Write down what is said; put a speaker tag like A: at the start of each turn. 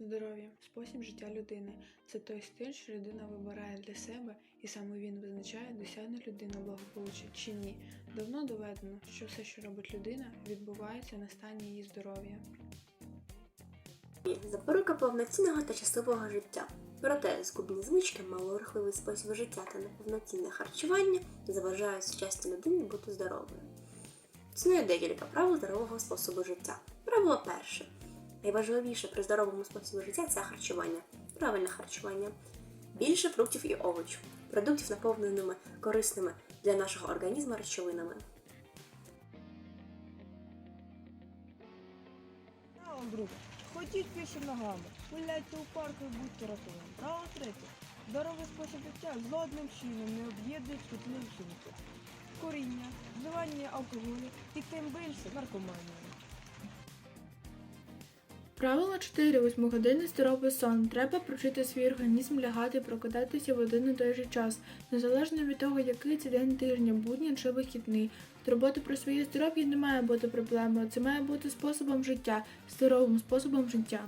A: Здоров'я спосіб життя людини. Це той стиль, що людина вибирає для себе, і саме він визначає, досягне людина благополуччя чи ні. Давно доведено, що все, що робить людина, відбувається на стані її здоров'я.
B: Запорука повноцінного та щасливого життя. Проте згубні звички, малорухливий спосіб життя та неповноцінне харчування заважають сучасній людині бути здоровою. Існує декілька правил здорового способу життя. Правило перше. Найважливіше при здоровому способі життя це харчування. Правильне харчування. Більше фруктів і овочів, продуктів, наповненими корисними для нашого організму речовинами.
C: Право друге. Ходіть пішим ногами, гуляйте у парку і будьте рятовані. Право третє. Здоровий спосіб життя жодним чином не об'єднує шкідливі вчинки. Куріння, вживання алкоголю і тим більше наркоманія.
D: Правило 4. Восьмигодинний здоровий сон. Треба прочити свій організм лягати прокидатися в один і той же час, незалежно від того, який це день тижня, будні чи вихідний. Турботи про своє здоров'я не має бути проблемою, це має бути способом життя, здоровим способом життя.